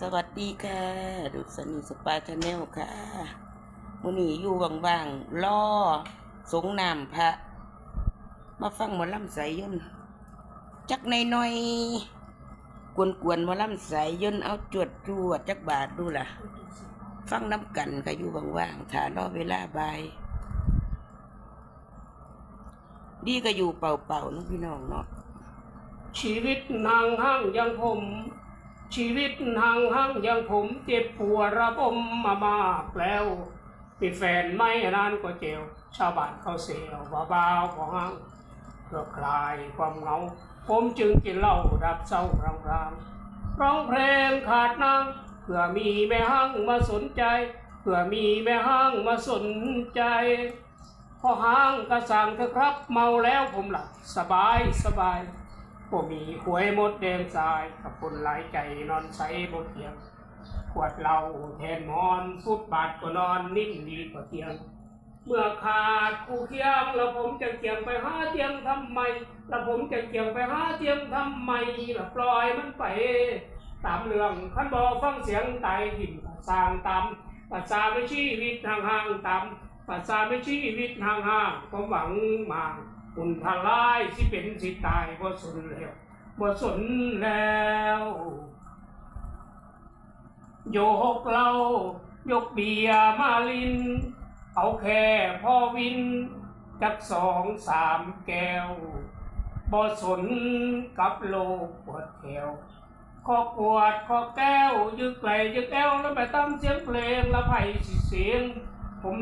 สวัสดีค่ะดูสนีสปาชาแนลค่ะมื้อนี้อยู่ว่างๆล่อสงน้ำพระ มาฟังหมอลำสายยนต์จักในน้อยกวนๆหมอลำสายยนต์เอาจวดจวดจักบาทดูล่ะ ฟังน้ำกันก็อยู่ว่างๆถ่ารอเวลาบาย ดีก็อยู่เป่าๆเนาะพี่น้องเนาะชีวิตนางห้างยังผม ชีวิตนางห้างยังผมเจ็บปวดระบมมามากแล้วมีแฟนไม่นานก็เจวชาวบ้านเขาเสียวบ้าๆของห้างเพื่อคลายความเหงา ผมจึงกินเหล้าดับเศร้ารางรางร้องเพลงขาดนางเพื่อมีแม่ห้างมาสนใจ เพื่อมีแม่ห้างมาสนใจพอห้างกระสังเถอะครับเมาแล้วผมหลับสบายสบาย ก็มีหวยมดแดงทรายกับคนหลายใจนอนใสบนเตียง ขวดเหล้าแทนหมอนฟุตบาทก็นอนนิ่งดีกว่าเตียง เมื่อขาดคู่เคียงแล้วผมจะเกี่ยงไปหาเตียงทำไมแล้วผมจะเกี่ยงไปหาเตียงทำไมล่ะปล่อยมันไป ตามเรื่องขันบอฟังเสียงไตหินสร้างตามภาษาไม่ชีวิตห่างๆตามภาษาไม่ชีวิตห่างๆความหวังมาง อุ่นทลายสิเป็นสิตายบ่สนแล้วบ่สนแล้วโยกเหล้ายกเบียร์มาลิน เอาแค่พ่อวินจักสองสามแก้วบ่สนกับโลกปวดแถวขอปวดขอแก้ว ยึกไหลยึกแอวแล้วไปตั้งเสียงเพลงแล้วไผ่สิเสียง